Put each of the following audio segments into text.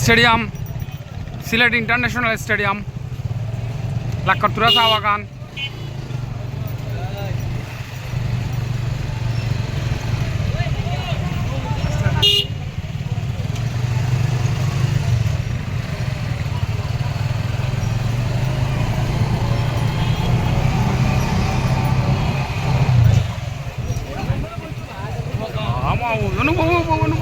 Stadium Sylhet international stadium Lakkatura চা বাগান অনুভব সম্বন্ধে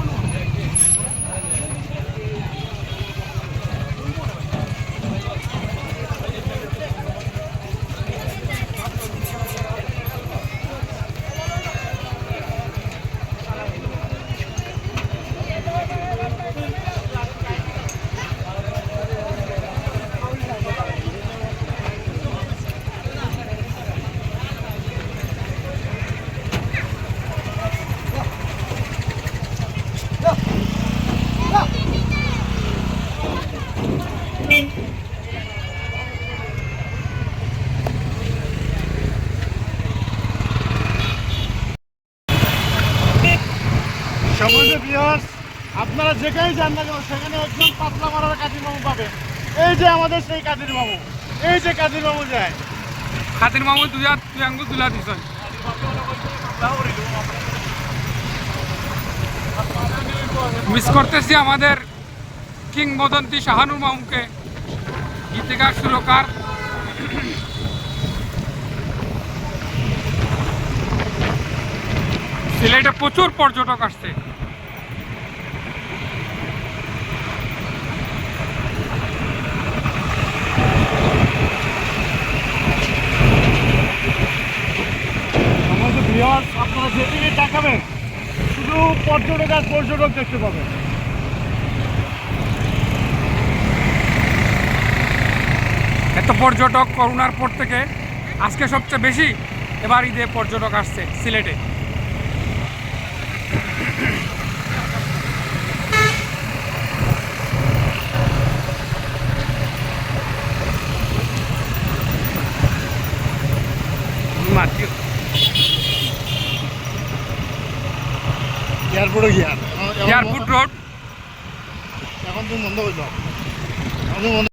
ভিউয়ার্স আপনারা যেখানেই যান না কেন, সেখানে একজন পাতলা মারার কাজীর মামু পাবেন। এই যে আমাদের সেই কাজীর মামু এই যে কাজীর মামু যায়। খাতির মামু দুই হাত দুই আঙ্গুল তুলা দিছেন মিস করতেছি আমাদের কিংবদন্তি শাহানুর মামুকে। গীতিকার, সুরকার। সিলেটে প্রচুর পর্যটক আসছে। ভিউয়ার্স আপনারা যেদিকে দেখাবেন, শুধু পর্যটক আর পর্যটক দেখতে পাবেন। এত পর্যটক করোনার পর থেকে আজকে সবচেয়ে বেশি এবার ঈদে পর্যটক আসছে সিলেটে। এয়ারপোর্টে গিয়া। Airport road. এখন তুমি বন্ধ করে দাও।